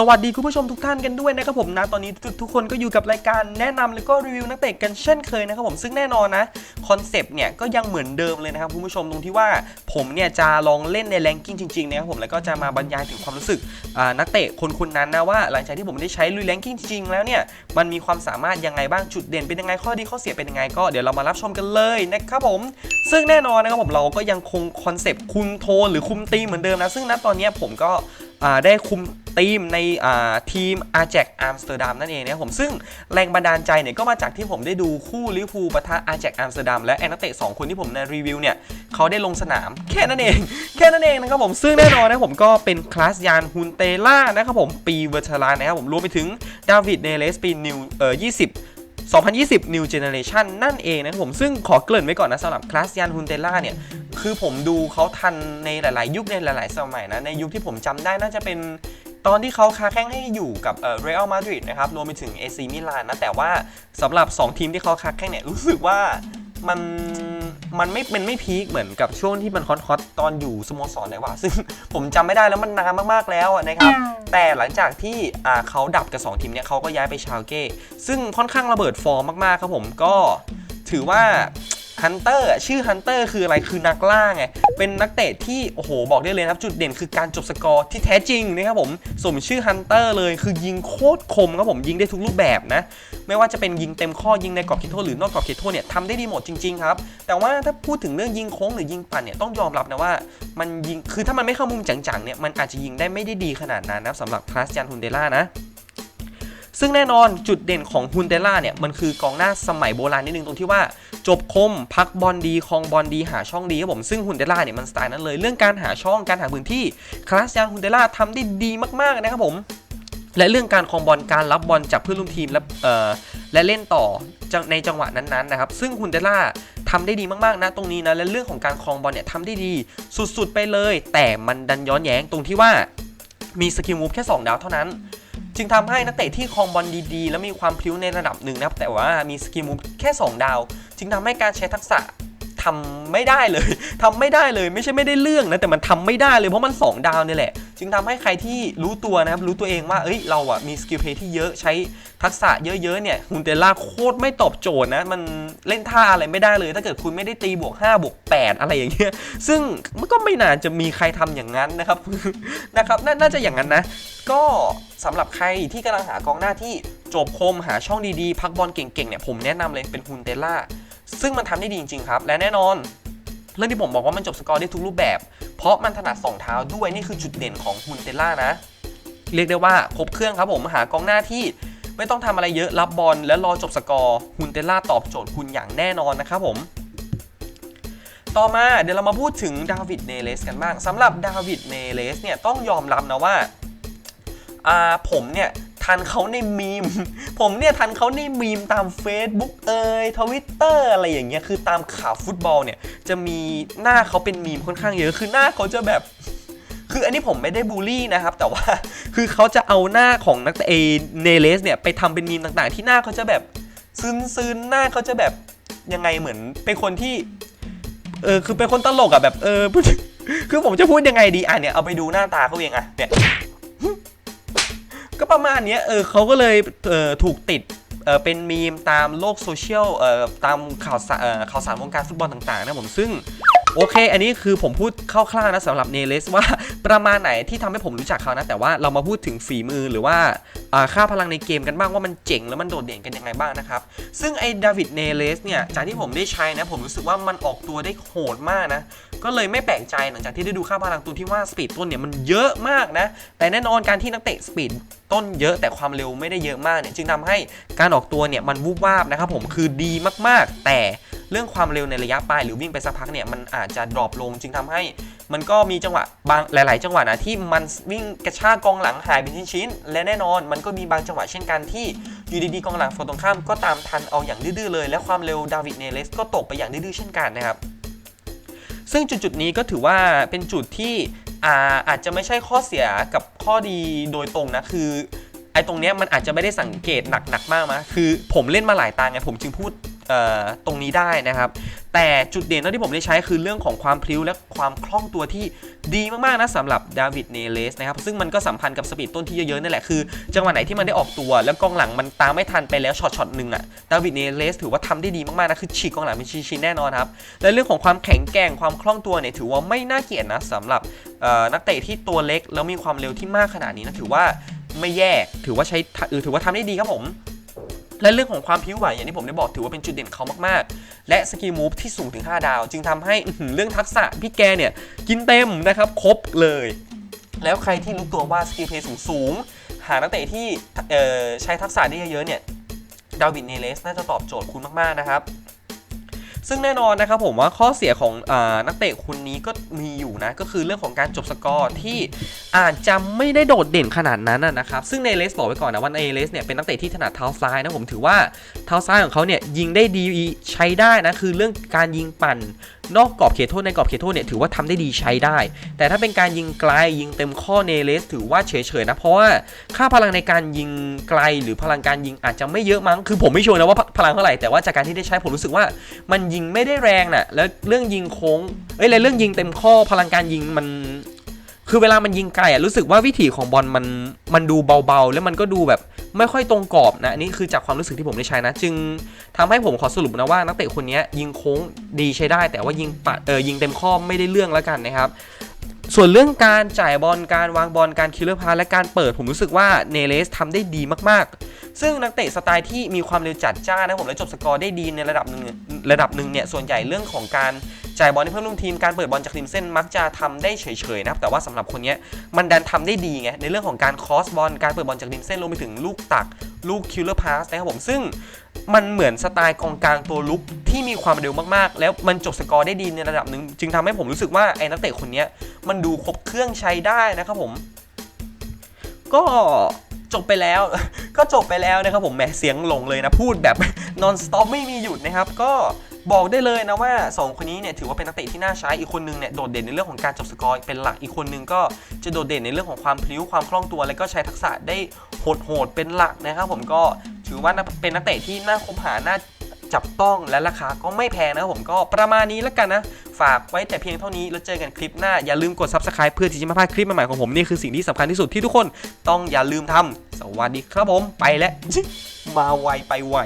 สวัสดีคุณผู้ชมทุกท่านกันด้วยนะครับผมนะตอนนี้ทุกทุกคนก็อยู่กับรายการแนะนำแล้วก็รีวิวนักเตะกันเช่นเคยนะครับผมซึ่งแน่นอนนะคอนเซปต์เนี่ยก็ยังเหมือนเดิมเลยนะครับคุณผู้ชมตรงที่ว่าผมเนี่ยจะลองเล่นในแรงกิ้งจริงๆนะครับผมแล้วก็จะมาบรรยายถึงความรู้สึกนักเตะคนคนนั้นนะว่า หลังจากที่ผมได้ใช้ลุยแรงกิ้งจริงๆแล้วเนี่ยมันมีความสามารถยังไงบ้างจุดเด่นเป็นยังไงข้อดีข้อเสียเป็นยังไงก็เดี๋ยวเรามารับชมกันเลยนะครับผมซึ่งแน่นอนนะครับผมเราก็ยังคงคอนเซปต์คุมโทนหรือคุมตีมเหมือนเดิมนะซึ่งณตอนนี้ผมก็ได้คุม ทีมในอ่าทีมอาแจกอัมสเตอร์ดัมนั่นเองนะครับผมซึ่งแรงบันดาลใจเนี่ยก็มาจากที่ผมได้ดูคู่ลิเวอร์พูลปะทะอาแจกอัมสเตอร์ดัมและแอนนักเตะ2คนที่ผมในรีวิวเนี่ยเขาได้ลงสนามแค่นั้นเองแค่นั้นเองนะครับผมซึ่งแน่นอนนะผมก็เป็นคลาสยานฮุนเตล่านะครับผมปีเวอร์ชลานะครับผมรวมไปถึงดาวิดเนเลสปีนิวเอ่อ20 2020 New Generation นั่นเองนะครับผมซึ่งขอเกริ่นไว้ก่อนนะสำหรับคลาสยานฮุนเตล่าเนี่ยคือผมดูเขาทันในหลาย ๆ ยุคในหลาย ๆ สมัยนะในยุคที่ผมจำได้น่าจะเป็น ตอนที่เขาค้าแข่งให้อยู่กับเอ่อเรอัลมาดริดนะครับรวมไปถึง AC มิลานนะแต่ว่าสำหรับ 2 ทีมที่เขาค้าแข่งเนี่ยรู้สึกว่ามันมันไม่เป็นไม่พีคเหมือนกับช่วงที่มันฮอตๆตอนอยู่สโมสรไหนวะซึ่งผมจำไม่ได้แล้วมันนานมากๆแล้วอะนะครับ แต่หลังจากที่อ่าเขาดับกับ 2 ทีมเนี่ยเขาก็ย้ายไปชาลเก้ ซึ่งค่อนข้างระเบิดฟอร์มมากๆครับผมก็ถือว่า ฮันเตอร์ชื่อฮันเตอร์คืออะไรคือนักล่าไง เป็นนักเตะที่โอ้โหบอกได้เลยนะครับ จุดเด่นคือการจบสกอร์ที่แท้จริงนะครับผมสมชื่อฮันเตอร์เลยคือยิงโคตรคมครับผมยิงได้ทุกรูปแบบนะ ไม่ว่าจะเป็นยิงเต็มข้อยิงในกรอบเขตโทษหรือนอกกรอบเขตโทษเนี่ยทำได้ดีหมดจริงๆครับ แต่ว่าถ้าพูดถึงเรื่องยิงโค้งหรือยิงปั่นเนี่ยต้องยอมรับนะว่ามันยิงคือถ้ามันไม่เข้ามุมจังๆเนี่ยมันอาจจะยิงได้ไม่ได้ดีขนาดนั้นนะสำหรับคลาสยันฮุนเดล่านะ ซึ่งแน่นอนจุดเด่นของฮุนเตล่าเนี่ยมันคือกองหน้าสมัยโบราณนิดนึงตรงที่ว่า จบคมพักบอลดีคลองบอลดีหาช่องดีครับผมซึ่งฮุนเตล่าเนี่ยมันสไตล์นั้นเลยเรื่องการหาช่องการหาพื้นที่คลาสยานฮุนเตล่าทำได้ดีมากๆนะครับผมและเรื่องการคลองบอลการรับบอลจากเพื่อนร่วมทีมและเอ่อและเล่นต่อในจังหวะนั้นๆนะครับซึ่งฮุนเตล่าทำได้ดีมากๆนะตรงนี้นะและเรื่องของการคลองบอลเนี่ยทำได้ดีสุดๆไปเลย แต่มันดันย้อนแย้งตรงที่ว่ามีสกิลมูฟแค่สองดาวเท่านั้น จึงทำให้นักเตะที่ครองบอลดีๆ และมีความพลิ้วในระดับหนึ่งนะครับแต่ว่ามีสกิลมูฟแค่ 2 ดาว จึงทำให้การใช้ทักษะ ทำไม่ได้เลยทำไม่ได้เลยไม่ใช่ไม่ได้เรื่องนะแต่มันทำไม่ได้เลยเพราะมัน 2 ดาวนี่แหละ จึงทำให้ใครที่รู้ตัวนะครับรู้ตัวเองว่าเอ้ยเราอะมีสกิลเพย์ที่เยอะใช้ทักษะเยอะๆเนี่ยฮุนเตล่าโคตรไม่ตอบโจทย์นะ มันเล่นท่าอะไรไม่ได้เลย ถ้าเกิดคุณไม่ได้ตีบวก5บวก8อะไรอย่างเงี้ยซึ่งมันก็ไม่น่าจะมีใครทำอย่างนั้นนะครับนะครับนน่าจะอย่างนั้นนะ ก็สำหรับใครที่กำลังหากองหน้าที่จบคมหาช่องดีๆ พักบอลเก่งๆเนี่ยผมแนะนำเลยเป็นฮุนเตล่า ซึ่งมันทำได้ดีจริงๆครับ และแน่นอน เรื่องที่ผมบอกว่ามันจบสกอร์ได้ทุกรูปแบบ เพราะมันถนัดสองเท้าด้วยนี่คือจุดเด่นของฮุนเตล่านะ เรียกได้ว่าครบเครื่องครับผมหากองหน้าที่ไม่ต้องทำอะไรเยอะรับบอลแล้วรอจบสกอร์ฮุนเตล่าตอบโจทย์คุณอย่างแน่นอนนะครับผมต่อมาเดี๋ยวเรามาพูดถึงดาวิดเนเลสกันบ้างสำหรับดาวิดเนเลสเนี่ยต้องยอมรับนะว่าผมเนี่ย ทันเขาในมีม ผมเนี่ยทันเขาในมีมตาม Facebook เอ่ยทวิตเตอร์อะไรอย่างเงี้ยคือตามข่าวฟุตบอลเนี่ยจะมีหน้าเขาเป็นมีมค่อนข้างเยอะคือหน้าเขาจะแบบคืออันนี้ผมไม่ได้บูลลี่นะครับ แต่ว่าคือเขาจะเอาหน้าของนักเตะเนเลสเนี่ยไปทำเป็นมีมต่างๆ ที่หน้าเขาจะแบบซึนซึนๆหน้าเขาจะแบบยังไงเหมือนเป็นคนที่เออคือเป็นคนตลกอะแบบเออคือผมจะพูดยังไงดีอะเนี่ยเอาไปดูหน้าตาเขาเองอะเนี่ย ก็ประมาณนี้เออเขาก็เลยเออถูกติดเออเป็นมีมตามโลกโซเชียลเออตามข่าวสารเออข่าวสารวงการฟุตบอลต่างๆนะผมซึ่ง โอเค อันนี้คือผมพูดคร่าวๆนะสำหรับเนเลสว่าประมาณไหนที่ทำให้ผมรู้จักเขานะ แต่ว่าเรามาพูดถึงฝีมือหรือว่าค่าพลังในเกมกันบ้างว่ามันเจ๋งแล้วมันโดดเด่นกันยังไงบ้างนะครับ ซึ่งไอ้ดาวิดเนเลสเนี่ยจากที่ผมได้ใช้นะ ผมรู้สึกว่ามันออกตัวได้โหดมากนะ ก็เลยไม่แปลกใจหลังจากที่ได้ดูค่าพลังตัวที่ว่าสปีดต้นเนี่ยมันเยอะมากนะ แต่แน่นอนการที่นักเตะสปีดต้นเยอะแต่ความเร็วไม่ได้เยอะมากเนี่ยจึงทำให้การออกตัวเนี่ยมันวูบวาบนะครับผมคือดีมากๆ แต่ เรื่องความเร็วในระยะปลายหรือวิ่งไปสักพักเนี่ยมันอาจจะดรอปลงจึงทำให้ มันก็มีจังหวะบางหลาย ๆ จังหวะนะที่มันวิ่งกระชากกองหลังหายเป็นชิ้นๆและแน่นอน มันก็มีบางจังหวะเช่นกันที่อยู่ดีๆกองหลังฝั่งตรงข้ามก็ตามทันเอาอย่างดื้อๆเลย และความเร็วดาวิดเนเลสก็ตกไปอย่างดื้อๆเช่นกันนะครับซึ่งจุดๆนี้ก็ถือว่าเป็นจุดที่อาอาจจะไม่ใช่ข้อเสียกับข้อดีโดยตรงนะคือไอ้ตรงเนี้ยมันอาจจะไม่ได้สังเกตหนักๆมากนะคือผมเล่นมาหลายตาไงผมจึงพูด ตรงนี้ได้นะครับ แต่จุดเด่นที่ผมได้ใช้คือเรื่องของความพลิ้วและความคล่องตัวที่ดีมากๆนะสำหรับดาวิดเนเลสนะครับซึ่งมันก็สัมพันธ์กับสปีดต้นที่เยอะๆนั่นแหละคือจังหวะไหนที่มันได้ออกตัวแล้วกองหลังมันตามไม่ทันไปแล้วช็อตช็อตหนึ่งอะดาวิดเนเลสถือว่าทำได้ดีมากๆนะคือฉีกกองหลังเป็นชิ้นๆแน่นอนครับและเรื่องของความแข็งแกร่งความคล่องตัวเนี่ยถือว่าไม่น่าเกลียดนะสำหรับนักเตะที่ตัวเล็กแล้วมีความเร็วที่มากขนาดนี้นะถือว่าไม่แย่ถือว่าใช้ถือว่าทำได้ดีครับผม และเรื่องของความพลิ้วไหวอย่างที่ผมได้บอกถือว่าเป็นจุดเด่นเขามากๆ และสกิลมูฟที่สูงถึง 5 ดาว จึงทำให้เรื่องทักษะพี่แกเนี่ยกินเต็มนะครับครบเลย แล้วใครที่รู้ตัวว่าสกิลเพย์สูงๆหานักเตะที่ใช้ทักษะได้เยอะๆเนี่ยดาวิดเนเลสน่าจะตอบโจทย์คุณมากๆนะครับ ซึ่งแน่นอนนะครับผมว่าข้อเสียของอนักเตะคนนี้ก็มีอยู่นะ ก็คือเรื่องของการจบสกอร์ที่อาจจะไม่ได้โดดเด่นขนาดนั้นนะครับ ซึ่งในเลสบอกไว้ก่อนนะว่าเนเลสเนี่ยเป็นนักเตะที่ถนัดเท้าซ้ายนะผมถือว่าเท้าซ้ายของเขาเนี่ยยิงได้ดีใช้ได้นะคือเรื่องการยิงปั่น นอกกรอบเขตโทษในกรอบเขตโทษเนี่ยถือว่าทำได้ดีใช้ได้ แต่ถ้าเป็นการยิงไกลยิงเต็มข้อเนเลสถือว่าเฉยๆนะ เพราะว่าค่าพลังในการยิงไกลหรือพลังการยิงอาจจะไม่เยอะมั้ง คือผมไม่ชัวร์นะว่าพลังเท่าไหร่ แต่ว่าจากการที่ได้ใช้ผมรู้สึกว่า มันยิงไม่ได้แรงน่ะ แล้วเรื่องยิงโค้ง เอ้ยแล้วเรื่องยิงเต็มข้อพลังการยิงมันคือเวลามันยิงไกลอะรู้สึกว่าวิถีของบอลมันมันดูเบาๆ แล้วมันก็ดูแบบ ไม่ค่อยตรงกรอบนะนี่คือจากความรู้สึกที่ผมได้ใช้นะ จึงทำให้ผมขอสรุปนะว่านักเตะคนนี้ยิงโค้งดีใช้ได้ แต่ว่ายิงปัดเออยิงเต็มข้อไม่ได้เรื่องแล้วกันนะครับส่วนเรื่องการจ่ายบอลการวางบอลการคิลเลอร์พาและการเปิดผมรู้สึกว่าเนเลสทำได้ดีมากๆ ซึ่งนักเตะสไตล์ที่มีความเร็วจัดจ้านนะผมและจบสกอร์ได้ดีในระดับหนึ่งระดับหนึ่งเนี่ยส่วนใหญ่เรื่องของการ จ่ายบอลให้เพื่อนร่วมทีมการเปิดบอลจากริมเส้นมักจะทำได้เฉยๆนะครับแต่ว่าสำหรับคนนี้มันดันทำได้ดีไงในเรื่องของการคอสบอลการเปิดบอลจากริมเส้นรวมไปถึงลูกตัก ลูกคิลเลอร์พาสนะครับผมซึ่งมันเหมือนสไตล์กองกลางตัวลุกที่มีความเร็วมากๆ แล้วมันจบสกอร์ได้ดีในระดับหนึ่งจึงทำให้ผมรู้สึกว่าไอ้นักเตะคนนี้มันดูครบเครื่องใช้ได้นะครับผม ก็จบไปแล้วก็จบไปแล้วนะครับผมแหมเสียงหลงเลยนะพูดแบบ non stop ไม่มีหยุดนะครับก็ บอกได้เลยนะว่า 2 คนนี้เนี่ยถือว่าเป็นนักเตะที่น่าใช้อีกคนนึงเนี่ยโดดเด่นในเรื่องของการจบสกอร์เป็นหลักอีกคนนึงก็จะโดดเด่นในเรื่องของความพลิ้วความคล่องตัว และก็ใช้ทักษะได้โหดๆเป็นหลักนะครับผมก็ถือว่าเป็นนักเตะที่น่าคบหาน่าจับต้องและราคาก็ไม่แพงนะครับผมก็ประมาณนี้แล้วกันนะ ฝากไว้แต่เพียงเท่านี้แล้วเจอกันคลิปหน้า อย่าลืมกด subscribe เพื่อที่จะไม่พลาดคลิปใหม่ๆของผม นี่คือสิ่งที่สำคัญที่สุดที่ทุกคนต้องอย่าลืมทำสวัสดีครับผมไปแล้วมาไวไปไว